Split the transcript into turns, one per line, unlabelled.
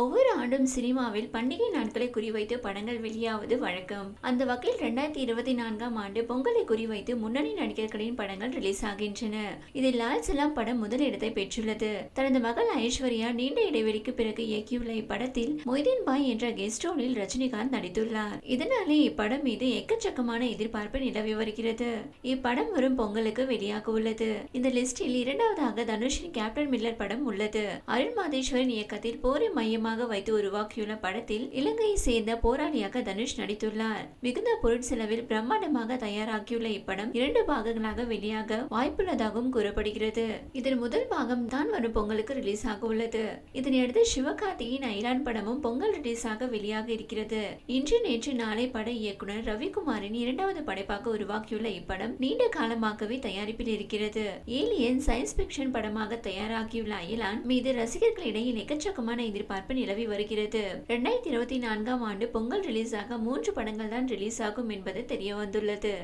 ஒவ்வொரு ஆண்டும் சினிமாவில் பண்டிகை நாட்களை குறிவைத்து படங்கள் வெளியாவது வழக்கம். அந்த வகையில் இரண்டாயிரத்தி இருபத்தி நான்காம் ஆண்டு பொங்கலை குறிவைத்து முன்னணி நடிகர்களின் படங்கள் ரிலீஸ் ஆகின்றன. இதில் லால் சலாம் படம் முதலிடத்தை பெற்றுள்ளது. தனது மகள் ஐஸ்வர்யா நீண்ட இடைவெளிக்கு பிறகு இயக்கியுள்ள இப்படத்தில் மொய்தீன் பாய் என்ற கெஸ்ட் ரோலில் ரஜினிகாந்த் நடித்துள்ளார். இதனாலே இப்படம் மீது எக்கச்சக்கமான எதிர்பார்ப்பு நிலவி வருகிறது. இப்படம் வரும் பொங்கலுக்கு வெளியாக உள்ளது இந்த லிஸ்டில் இரண்டாவதாக தனுஷின் கேப்டன் மில்லர் படம் உள்ளது. அருண் மாதேஸ்வரன் இயக்கத்தில் போரை மையமாக வைத்து உருவாக்கியுள்ள படத்தில் இலங்கையை சேர்ந்த போராளியாக தனுஷ் நடித்துள்ளார். மிகுந்த பொருட்செலவில் பிரம்மாண்டமாக தயாராக்கியுள்ள இப்படம் இரண்டு பாகங்களாக வெளியாக வாய்ப்புள்ளதாகவும் கூறப்படுகிறது. இதன் முதல் பாகம் தான் வரும் பொங்கலுக்கு ரிலீஸ் ஆக உள்ளது. இதனையடுத்து சிவகார்த்தியின் ஐலான் படமும் பொங்கல் ரிலீஸ் ஆக வெளியாக இருக்கிறது. இன்று நேற்று நாளை பட இயக்குனர் ரவிக்குமாரின் இரண்டாவது படைப்பாக உருவாக்கியுள்ள இப்படம் நீண்ட காலமாகவே தயாரிப்பில் இருக்கிறது. ஏலியன் சயின்ஸ் பிக்ஷன் படமாக தயாராகியுள்ள அயலான் மீது ரசிகர்களிடையில் எக்கச்சக்கமான எதிர்பார்ப்பு நிலவி வருகிறது. இரண்டாயிரத்தி இருபத்தி நான்காம் ஆண்டு பொங்கல் ரிலீஸ் ஆக மூன்று படங்கள் தான் ரிலீஸ் ஆகும் என்பது தெரிய வந்துள்ளது.